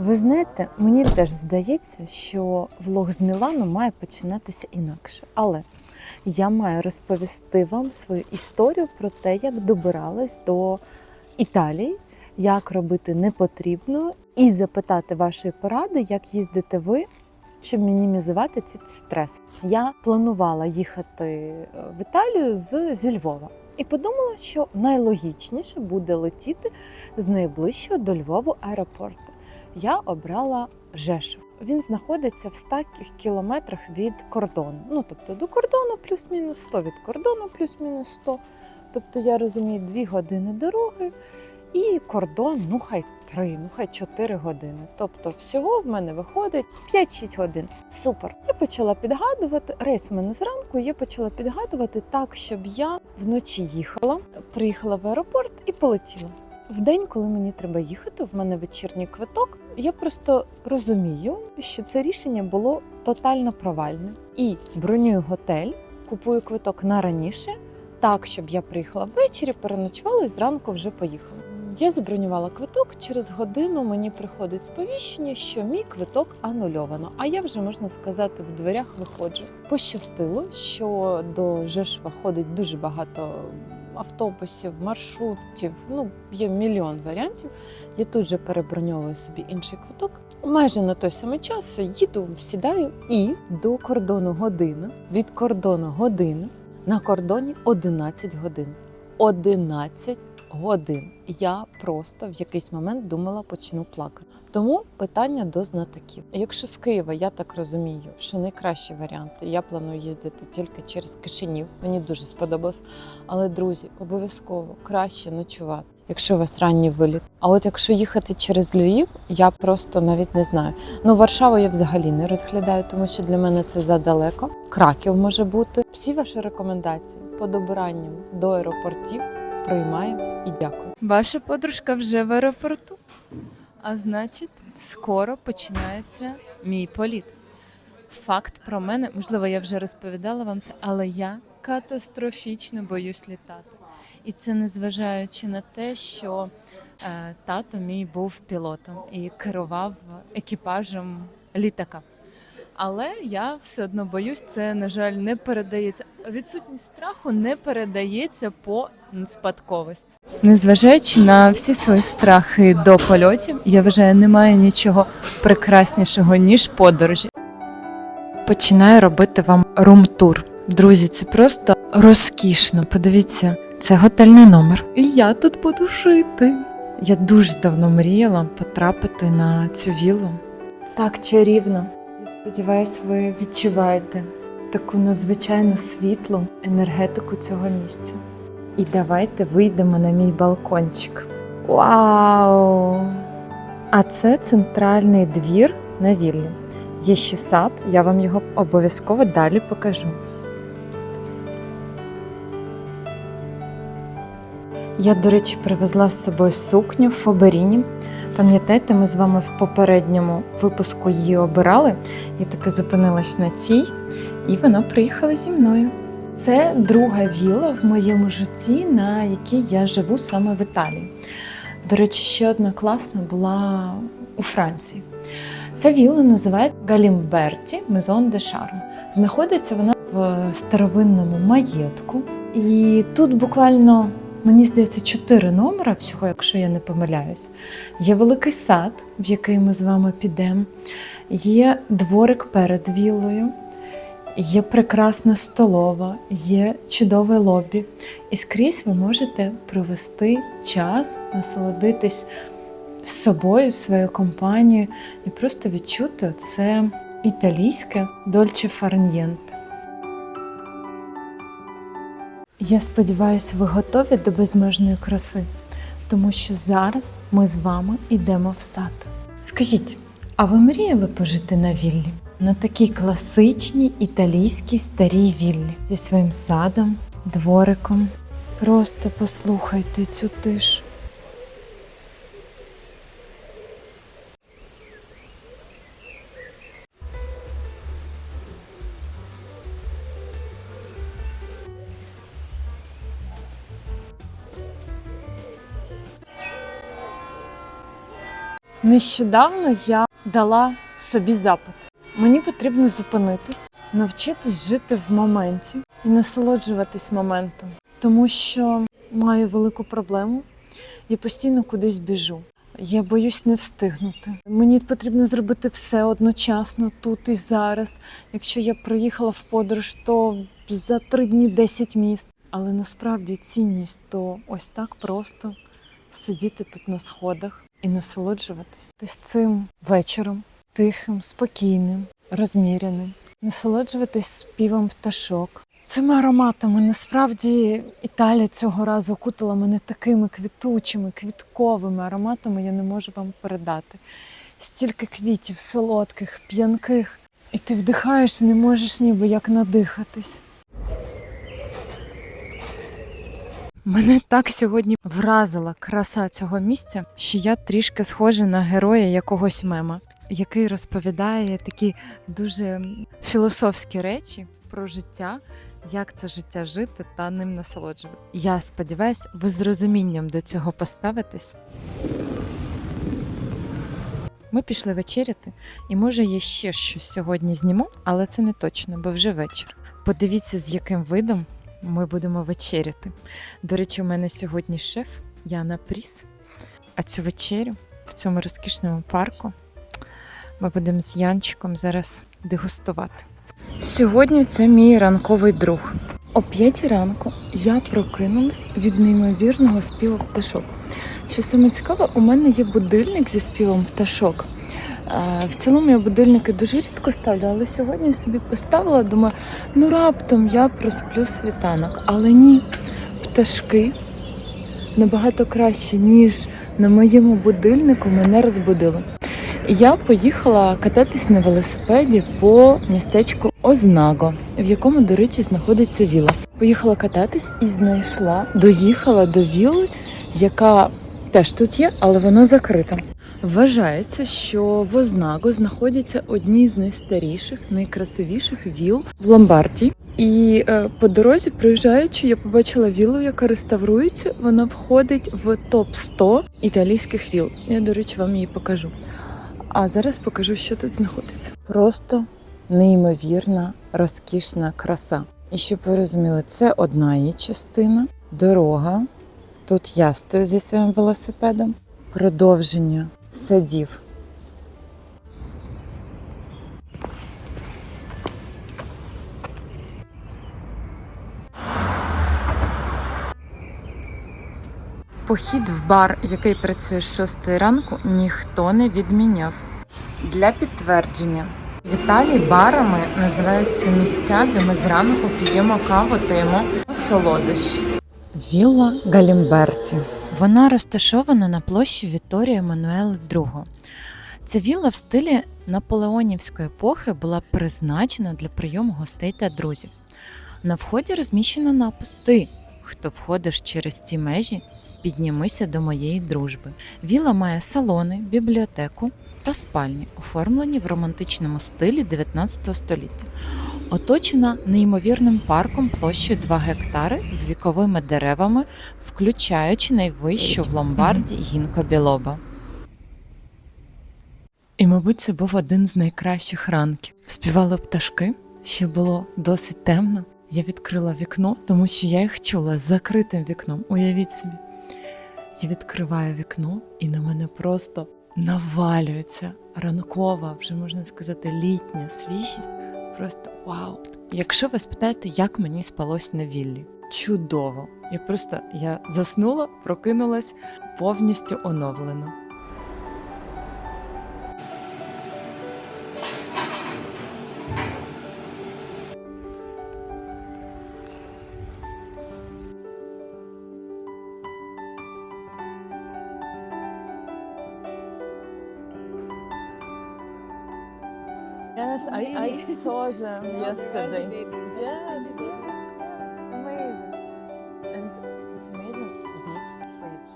Ви знаєте, мені теж здається, що влог з Мілану має починатися інакше. Але я маю розповісти вам свою історію про те, як добиралась до Італії, як робити не потрібно, і запитати вашої поради, як їздите ви, щоб мінімізувати ці стреси. Я планувала їхати е, в Італію з, зі Львова. І подумала, що найлогічніше буде летіти з найближчого до Львову аеропорту. Я обрала Жешов. Він знаходиться в 100 кілометрах від кордону. Ну тобто до кордону плюс-мінус 100, від кордону плюс-мінус 100. Тобто я розумію, 2 години дороги і кордон, ну хай 3, ну хай 4 години. Тобто всього в мене виходить 5-6 годин. Супер. Я почала підгадувати. Рейс у мене зранку. Я почала підгадувати так, щоб я вночі їхала, приїхала в аеропорт і полетіла. В день, коли мені треба їхати, в мене вечірній квиток. Я просто розумію, що це рішення було тотально провальне. І бронюю готель, купую квиток на раніше, так, щоб я приїхала ввечері, переночувала і зранку вже поїхала. Я забронювала квиток. Через годину мені приходить сповіщення, що мій квиток анульовано. А я вже можна сказати в дверях виходжу. Пощастило, що до Жешва ходить дуже багато автобусів, маршрутів. Ну є мільйон варіантів. Я тут же переброньовую собі інший квиток. Майже на той самий час їду, сідаю і до кордону година. Від кордону година. На кордоні 11 годин. 11 годин. Я просто в якийсь момент думала, почну плакати. Тому питання до знатоків. Якщо з Києва, я так розумію, що найкращий варіант, я планую їздити тільки через Кишинів. Мені дуже сподобалось. Але друзі, обов'язково краще ночувати, якщо у вас ранній виліт. А от якщо їхати через Львів, я просто навіть не знаю. Ну, Варшаву я взагалі не розглядаю, тому що для мене це задалеко. Краків може бути. Всі ваші рекомендації по добиранням до аеропортів приймаю і дякую. Ваша подружка вже в аеропорту. А значить, скоро починається мій політ. Факт про мене, можливо, я вже розповідала вам це, але я катастрофічно боюсь літати. І це незважаючи на те, що е, тато мій був пілотом і керував екіпажем літака. Але я все одно боюсь, це, на жаль, не передається. Відсутність страху не передається по спадковості. Незважаючи на всі свої страхи до польотів, я вважаю, немає нічого прекраснішого, ніж подорожі. Починаю робити вам рум-тур. Друзі, це просто розкішно. Подивіться, це готельний номер. І я тут буду жити. Я дуже давно мріяла потрапити на цю віллу. Так чарівно. Я сподіваюся, ви відчуваєте таку надзвичайно світлу енергетику цього місця. І давайте вийдемо на мій балкончик. Вау! А це центральний двір на віллі. Є ще сад, я вам його обов'язково далі покажу. Я, до речі, привезла з собою сукню в Фоберіні. Пам'ятаєте, ми з вами в попередньому випуску її обирали. Я таки зупинилась на цій, і вона приїхала зі мною. Це друга віла в моєму житті, на якій я живу саме в Італії. До речі, ще одна класна була у Франції. Ця вілла називається Галімберті Мезон де Шарм. Знаходиться вона в старовинному маєтку. І тут буквально, мені здається, чотири номера всього, якщо я не помиляюсь. Є великий сад, в який ми з вами підемо. Є дворик перед віллою. Є прекрасна столова, є чудове лобі. І скрізь ви можете провести час, насолодитись з собою, своєю компанією і просто відчути це італійське дольче фарньєнте. Я сподіваюся, ви готові до безмежної краси, тому що зараз ми з вами йдемо в сад. Скажіть, а ви мріяли пожити на віллі? На такій класичній італійській старій віллі зі своїм садом, двориком. Просто послухайте цю тишу. Нещодавно я дала собі запит. Мені потрібно зупинитись, навчитись жити в моменті і насолоджуватись моментом, тому що маю велику проблему і постійно кудись біжу. Я боюсь не встигнути. Мені потрібно зробити все одночасно тут і зараз. Якщо я приїхала в подорож, то за три дні 10 міст. Але насправді цінність то ось так просто сидіти тут на сходах і насолоджуватись з цим вечором, тихим, спокійним, розміряним, насолоджуватись співом пташок. Цими ароматами насправді Італія цього разу окутала мене такими квітучими, квітковими ароматами, я не можу вам передати. Стільки квітів, солодких, п'янких, і ти вдихаєш не можеш ніби як надихатись. Мене так сьогодні вразила краса цього місця, що я трішки схожа на героя якогось мема, який розповідає такі дуже філософські речі про життя, як це життя жити та ним насолоджувати. Я сподіваюся, ви з розумінням до цього поставитесь. Ми пішли вечеряти, і може я ще щось сьогодні зніму, але це не точно, бо вже вечір. Подивіться, з яким видом ми будемо вечеряти. До речі, у мене сьогодні шеф Яна Пріс. А цю вечерю в цьому розкішному парку ми будемо з Янчиком зараз дегустувати. Сьогодні це мій ранковий друг. О п'ятій ранку я прокинулась від неймовірного співу пташок. Що саме цікаве, у мене є будильник зі співом пташок. Е, В цілому я будильники дуже рідко ставлю, але сьогодні я собі поставила, думаю, ну раптом я просплю світанок. Але ні, пташки набагато краще, ніж на моєму будильнику мене розбудили. Я поїхала кататись на велосипеді по містечку Ознаго, в якому, до речі, знаходиться віла. Поїхала кататись і знайшла, доїхала до віли, яка теж тут є, але вона закрита. Вважається, що в Ознаго знаходяться одні з найстаріших, найкрасивіших віл в Ломбардії. І е, по дорозі, приїжджаючи, я побачила вілу, яка реставрується. Вона входить в топ 100 італійських віл. Я, до речі, вам її покажу. А зараз покажу, що тут знаходиться. Просто неймовірна, розкішна краса. І щоб ви розуміли, це одна її частина, дорога. Тут я стою зі своїм велосипедом, продовження садів. Похід в бар, який працює з 6 ранку, ніхто не відміняв. Для підтвердження. В Італії барами називаються місця, де ми зранку п'ємо каву та їмо солодощі. Вілла Галімберті. Вона розташована на площі Вікторія Еммануела II. Ця вілла в стилі наполеонівської епохи була призначена для прийому гостей та друзів. На вході розміщено напис Ти, хто входиш через ці межі, піднімися до моєї дружби. Віла має салони, бібліотеку та спальні, оформлені в романтичному стилі 19 століття. Оточена неймовірним парком площею 2 гектари з віковими деревами, включаючи найвищу в ломбарді гінко білоба. І, мабуть, це був один з найкращих ранків. Співали пташки, ще було досить темно. Я відкрила вікно, тому що я їх чула з закритим вікном. Уявіть собі. Я відкриваю вікно, і на мене просто навалюється ранкова, вже можна сказати, літня свіжість. Просто вау! Якщо ви спитаєте, як мені спалось на віллі, чудово! Я просто я заснула, прокинулась повністю оновлена. Yes, I, I saw them yesterday. Yes, yes, amazing. And it's amazing big place.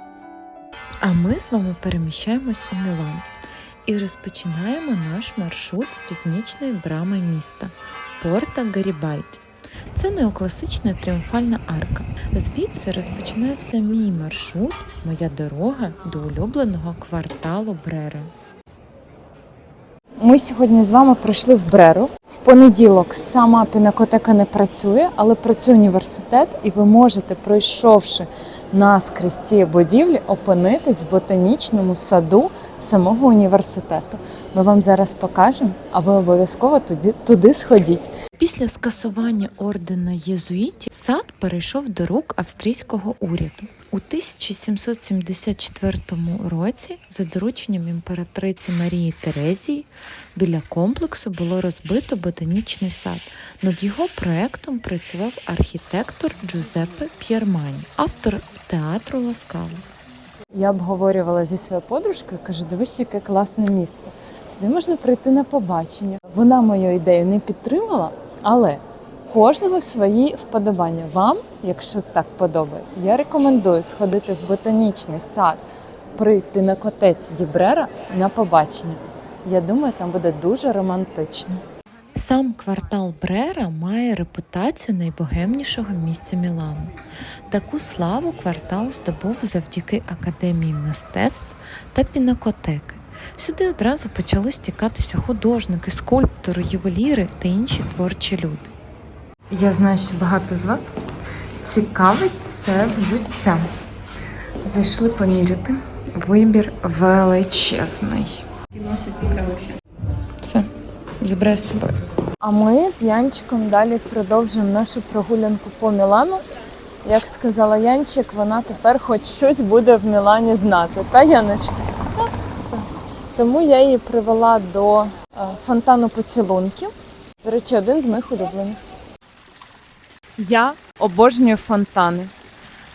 А ми з вами переміщаємось у Мілан і розпочинаємо наш маршрут з північної брами міста Порта Гарібальді. Це неокласична тріумфальна арка. Звідси розпочинався мій маршрут, моя дорога до улюбленого кварталу Брера. Ми сьогодні з вами прийшли в Бреру. В понеділок сама пінакотека не працює, але працює університет, і ви можете, пройшовши наскрізь ці будівлі, опинитись в ботанічному саду самого університету. Ми вам зараз покажемо, а ви обов'язково туди, туди сходіть. Після скасування ордена єзуїтів сад перейшов до рук австрійського уряду. У 1774 році, за дорученням імператриці Марії Терезії, біля комплексу було розбито ботанічний сад. Над його проектом працював архітектор Джузеппе П'єрмані, автор театру Ласкаво. Я обговорювала зі своєю подружкою, кажу, дивись, яке класне місце. Сюди можна прийти на побачення. Вона мою ідею не підтримала, але кожного свої вподобання. Вам, якщо так подобається, я рекомендую сходити в ботанічний сад при пінакотеці Дібрера на побачення. Я думаю, там буде дуже романтично. Сам квартал Брера має репутацію найбогемнішого місця Мілану. Таку славу квартал здобув завдяки академії мистецтв та пінакотеки. Сюди одразу почали стікатися художники, скульптори, ювеліри та інші творчі люди. Я знаю, що багато з вас цікавить це взуття. Зайшли поміряти. Вибір величезний. Все, забираю з собою. А ми з Янчиком далі продовжуємо нашу прогулянку по Мілану. Як сказала Янчик, вона тепер хоч щось буде в Мілані знати. Та Яночка? Так, так. Тому я її привела до е, фонтану поцілунків. До речі, один з моїх улюблених. Я обожнюю фонтани.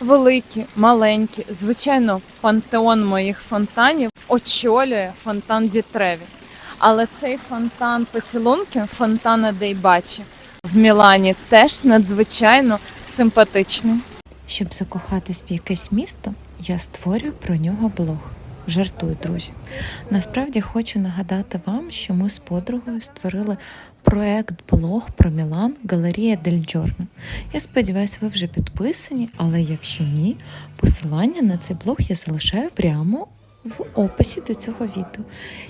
Великі, маленькі. Звичайно, пантеон моїх фонтанів очолює фонтан Дітреві. Але цей фонтан поцілунків, фонтана Дейбачі в Мілані теж надзвичайно симпатичний. Щоб закохатись в якесь місто, я створюю про нього блог. Жартую, друзі. Насправді хочу нагадати вам, що ми з подругою створили проект блог про Мілан Галерія Дель Джорно. Я сподіваюся, ви вже підписані, але якщо ні, посилання на цей блог я залишаю прямо в описі до цього відео.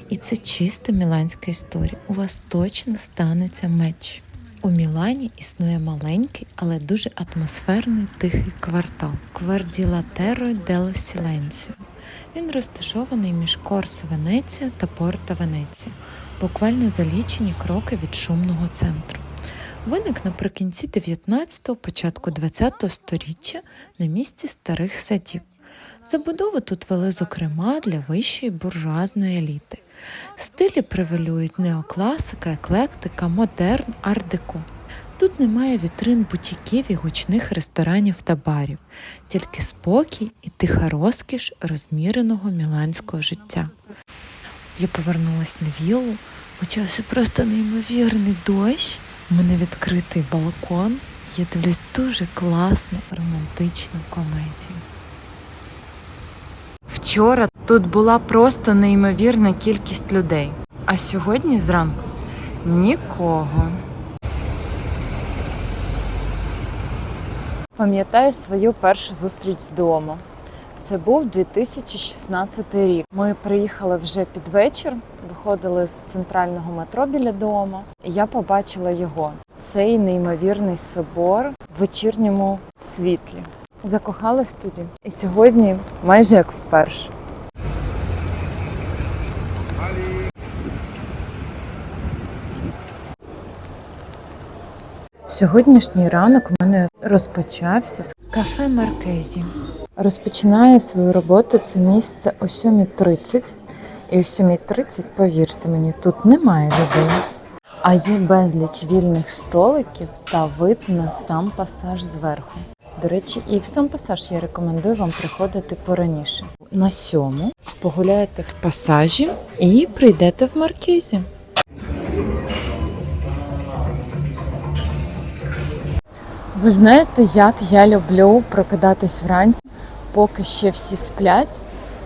І це чисто міланська історія. У вас точно станеться меч. У Мілані існує маленький, але дуже атмосферний тихий квартал Кварділатеро делла Сіленсіо. Він розташований між Корсо Венеція та Порта Венеція, буквально за лічені кроки від шумного центру. Виник наприкінці 19-го, початку 20-го сторіччя на місці старих садів. Забудови тут вели, зокрема, для вищої буржуазної еліти. Стилі превалюють неокласика, еклектика, модерн, ар-деко. Тут немає вітрин бутіків і гучних ресторанів та барів, тільки спокій і тиха розкіш розміреного міланського життя. Я повернулась на віллу, почався просто неймовірний дощ. У мене відкритий балкон. Я дивлюсь дуже класну романтичну комедію. Вчора тут була просто неймовірна кількість людей, а сьогодні зранку нікого. Пам'ятаю свою першу зустріч з дому. Це був 2016 рік. Ми приїхали вже під вечір, виходили з центрального метро біля дому. І я побачила його. Цей неймовірний собор в вечірньому світлі. Закохалась тоді. І сьогодні майже як вперше. Сьогоднішній ранок у мене розпочався з кафе Маркезі. Розпочинає свою роботу це місце о 7.30. І о 7.30, повірте мені, тут немає людей. А є безліч вільних столиків та вид на сам пасаж зверху. До речі, і в сам пасаж я рекомендую вам приходити пораніше. На сьому погуляєте в пасажі і прийдете в маркізі. Ви знаєте, як я люблю прокидатись вранці, поки ще всі сплять,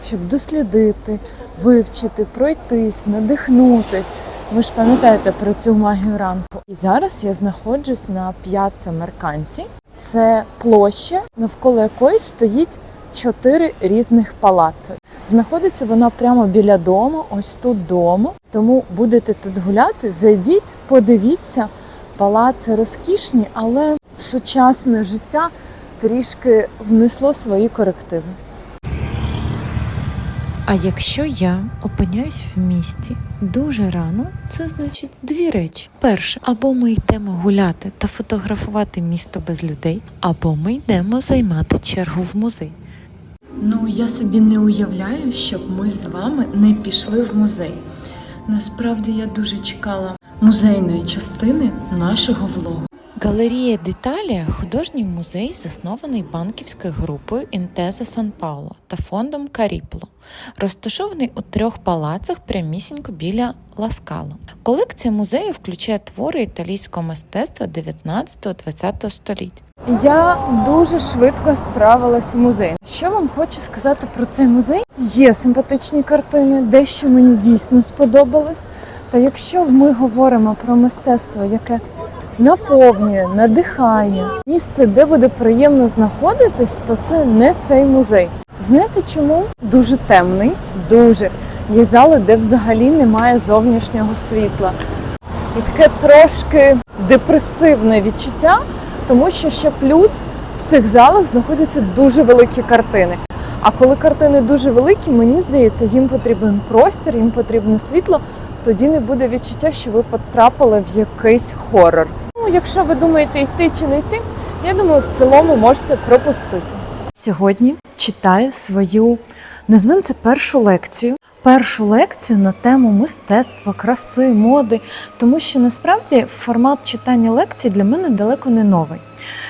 щоб дослідити, вивчити, пройтись, надихнутись, Ви ж пам'ятаєте про цю магію ранку. І зараз я знаходжусь на П'яцца Мерканті. Це площа, навколо якої стоїть чотири різних палаци. Знаходиться вона прямо біля дому, ось тут дому. Тому будете тут гуляти, зайдіть, подивіться. Палаци розкішні, але сучасне життя трішки внесло свої корективи. А якщо я опиняюсь в місті дуже рано, це значить дві речі: перше, або ми йдемо гуляти та фотографувати місто без людей, або ми йдемо займати чергу в музей. Ну, я собі не уявляю, щоб ми з вами не пішли в музей. Насправді я дуже чекала музейної частини нашого влогу. Галерія Деталія художній музей, заснований банківською групою Інтеза Сан Пауло та фондом Каріпло, розташований у трьох палацах прямісінько біля Ласкало. Колекція музею включає твори італійського мистецтва 19-20 століття. Я дуже швидко справилась в музей. Що вам хочу сказати про цей музей? Є симпатичні картини, дещо мені дійсно сподобалось. Та якщо ми говоримо про мистецтво, яке наповнює, надихає місце, де буде приємно знаходитись, то це не цей музей. Знаєте чому? Дуже темний, дуже. Є зали, де взагалі немає зовнішнього світла. І таке трошки депресивне відчуття, тому що ще плюс в цих залах знаходяться дуже великі картини. А коли картини дуже великі, мені здається, їм потрібен простір, їм потрібно світло. Тоді не буде відчуття, що ви потрапили в якийсь хорор. Ну, якщо ви думаєте йти чи не йти, я думаю, в цілому можете пропустити. Сьогодні читаю свою, назвемо це першу лекцію. Першу лекцію на тему мистецтва, краси, моди, тому що насправді формат читання лекцій для мене далеко не новий.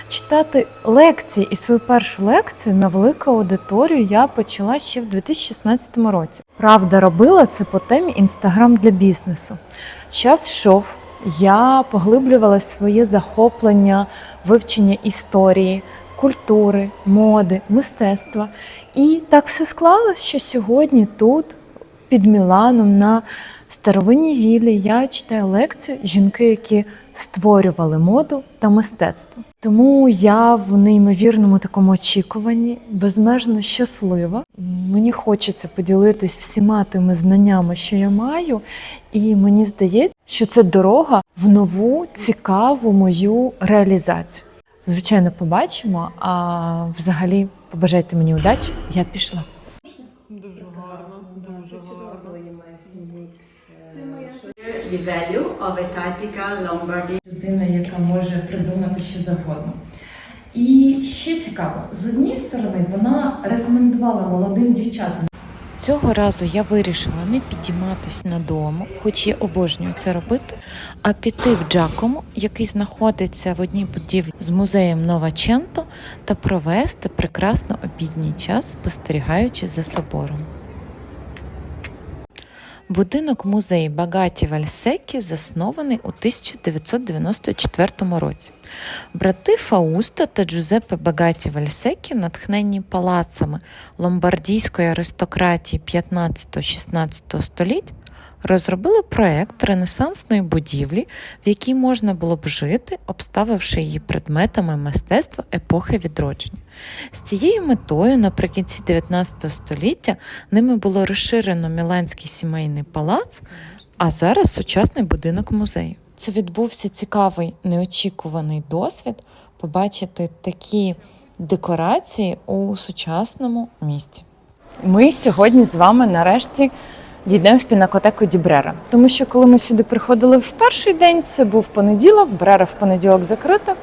Читати лекції і свою першу лекцію на велику аудиторію я почала ще в 2016 році. Правда, робила це по темі Інстаграм для бізнесу. Час йшов, я поглиблювала своє захоплення, вивчення історії, культури, моди, мистецтва. І так все склалось, що сьогодні тут, під Міланом, на старовинній віллі, я читаю лекцію жінки, які створювали моду та мистецтво. Тому я в неймовірному такому очікуванні, безмежно щаслива. Мені хочеться поділитись всіма тими знаннями, що я маю, і мені здається, що це дорога в нову цікаву мою реалізацію. Звичайно, побачимо. А взагалі, побажайте мені удачі, я пішла. The value of a typical Lombardy людина, яка може придумати що завгодно. І ще цікаво, з однієї сторони, вона рекомендувала молодим дівчатам. Цього разу я вирішила не підійматись на дому, хоч я обожнюю це робити, а піти в Джакому, який знаходиться в одній будівлі з музеєм Новаченто, та провести прекрасно обідній час, спостерігаючи за собором. Будинок музей Багаті Вальсекі заснований у 1994 році. Брати Фауста та Джузеппе Багаті Вальсекі, натхненні палацами ломбардійської аристократії 15-16 століть, розробили проект ренесансної будівлі, в якій можна було б жити, обставивши її предметами мистецтва епохи відродження. З цією метою наприкінці 19 століття ними було розширено Міланський сімейний палац, а зараз сучасний будинок музею. Це відбувся цікавий неочікуваний досвід побачити такі декорації у сучасному місті. Ми сьогодні з вами нарешті дійдемо в пінакотеку Дібрера. Тому що коли ми сюди приходили в перший день, це був понеділок, Брера в понеділок закрита.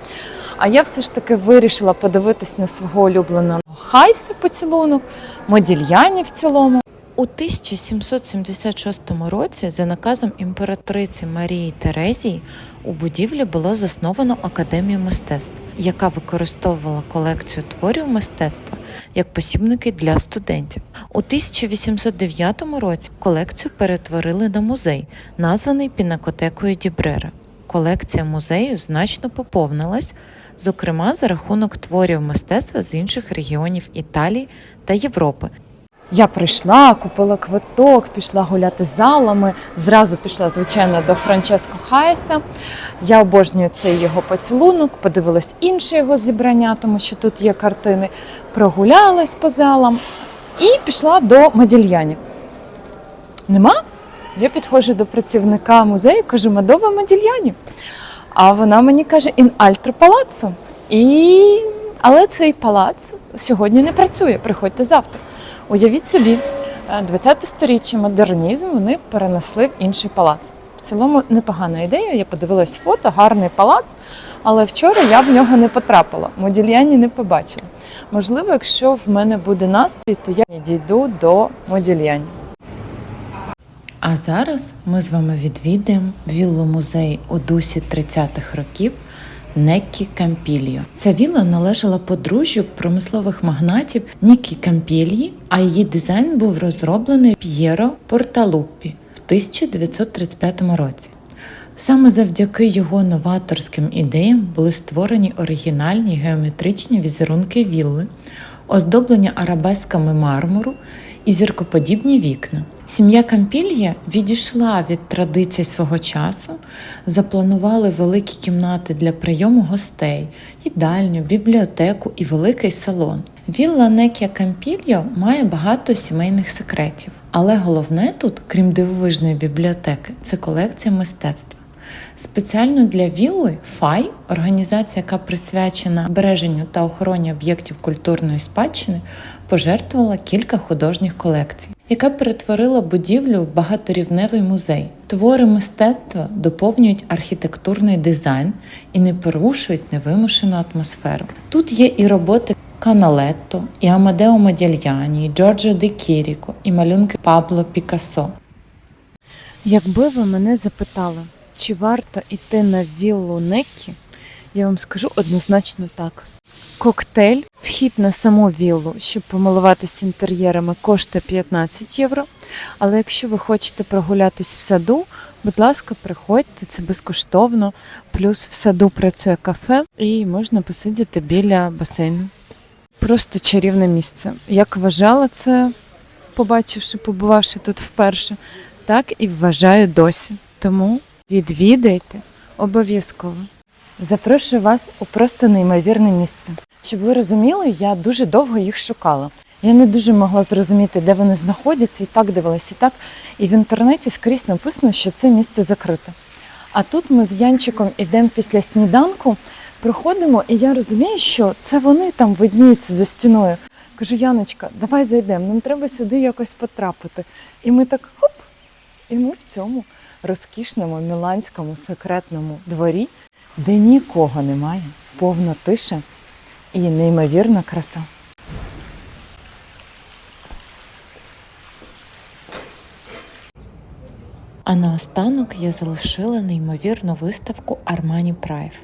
А я все ж таки вирішила подивитись на свого улюбленого Хайса поцілунок, Модільяні в цілому. У 1776 році за наказом імператриці Марії Терезії у будівлі було засновано Академію мистецтв, яка використовувала колекцію творів мистецтва як посібники для студентів. У 1809 році колекцію перетворили на музей, названий Пінакотекою Дібрера. Колекція музею значно поповнилась, зокрема за рахунок творів мистецтва з інших регіонів Італії та Європи, Я прийшла, купила квиток, пішла гуляти залами. Зразу пішла, звичайно, до Франческо Хайеса. Я обожнюю цей його поцілунок, подивилась інше його зібрання, тому що тут є картини. Прогулялась по залам і пішла до Модільяні. Нема? Я підходжу до працівника музею, кажу, Мадова Модільяні. А вона мені каже, in altro palazzo. І... Але цей палац сьогодні не працює, приходьте завтра. Уявіть собі, 20 сторіччя модернізм вони перенесли в інший палац. В цілому непогана ідея. Я подивилась фото, гарний палац, але вчора я в нього не потрапила. Модільяні не побачила. Можливо, якщо в мене буде настрій, то я дійду до Модільяні. А зараз ми з вами відвідаємо віллу музей у дусі 30-х років Неккі Кампільо. Ця вілла належала подружжю промислових магнатів Нікі Кампільї, а її дизайн був розроблений П'єро Порталуппі в 1935 році. Саме завдяки його новаторським ідеям були створені оригінальні геометричні візерунки вілли, оздоблення арабесками мармуру і зіркоподібні вікна. Сім'я Кампілья відійшла від традицій свого часу, запланували великі кімнати для прийому гостей, їдальню, бібліотеку і великий салон. Вілла Некія Кампільо має багато сімейних секретів, але головне тут, крім дивовижної бібліотеки, це колекція мистецтва. Спеціально для вілли ФАЙ, організація, яка присвячена збереженню та охороні об'єктів культурної спадщини, пожертвувала кілька художніх колекцій, яка перетворила будівлю в багаторівневий музей. Твори мистецтва доповнюють архітектурний дизайн і не порушують невимушену атмосферу. Тут є і роботи Каналетто, і Амадео Модільяні, і Джорджо Де Кіріко, і малюнки Пабло Пікассо. Якби ви мене запитали, чи варто йти на віллу Неккі, я вам скажу однозначно так. Коктейль, вхід на саму віллу, щоб помилуватися інтер'єрами, коштує 15 євро. Але якщо ви хочете прогулятись в саду, будь ласка, приходьте, це безкоштовно. Плюс в саду працює кафе і можна посидіти біля басейну. Просто чарівне місце. Як вважала це, побачивши, побувавши тут вперше, так і вважаю досі. Тому відвідайте обов'язково. Запрошую вас у просто неймовірне місце. Щоб ви розуміли, я дуже довго їх шукала. Я не дуже могла зрозуміти, де вони знаходяться, і так дивилась, і так. І в інтернеті скрізь написано, що це місце закрите. А тут ми з Янчиком ідемо після сніданку, проходимо, і я розумію, що це вони там видніються за стіною. Кажу, Яночка, давай зайдемо, нам треба сюди якось потрапити. І ми так хоп, і ми в цьому розкішному міланському секретному дворі, де нікого немає, повна тиша і неймовірна краса. А наостанок я залишила неймовірну виставку Armani Prime.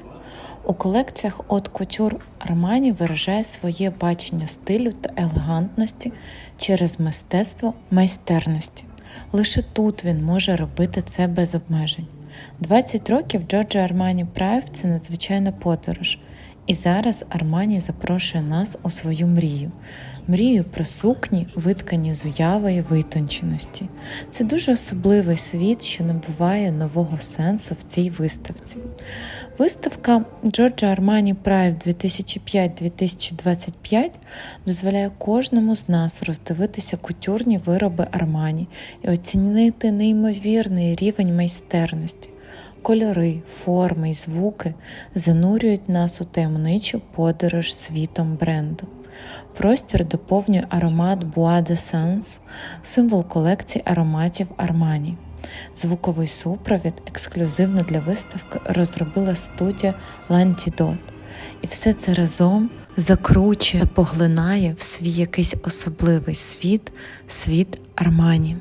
У колекціях Haute Couture Armani виражає своє бачення стилю та елегантності через мистецтво майстерності. Лише тут він може робити це без обмежень. 20 років Джорджо Армані Прайв це надзвичайна подорож. І зараз Армані запрошує нас у свою мрію. Мрію про сукні, виткані з уяви і витонченості. Це дуже особливий світ, що набуває нового сенсу в цій виставці. Виставка Джорджо Армані Прайв 2005-2025 дозволяє кожному з нас роздивитися кутюрні вироби Армані і оцінити неймовірний рівень майстерності. Кольори, форми і звуки занурюють нас у таємничу подорож світом бренду. Простір доповнює аромат Bois de Sens, символ колекції ароматів Армані. Звуковий супровід ексклюзивно для виставки розробила студія Lantidot. І все це разом закручує та поглинає в свій якийсь особливий світ, світ Армані.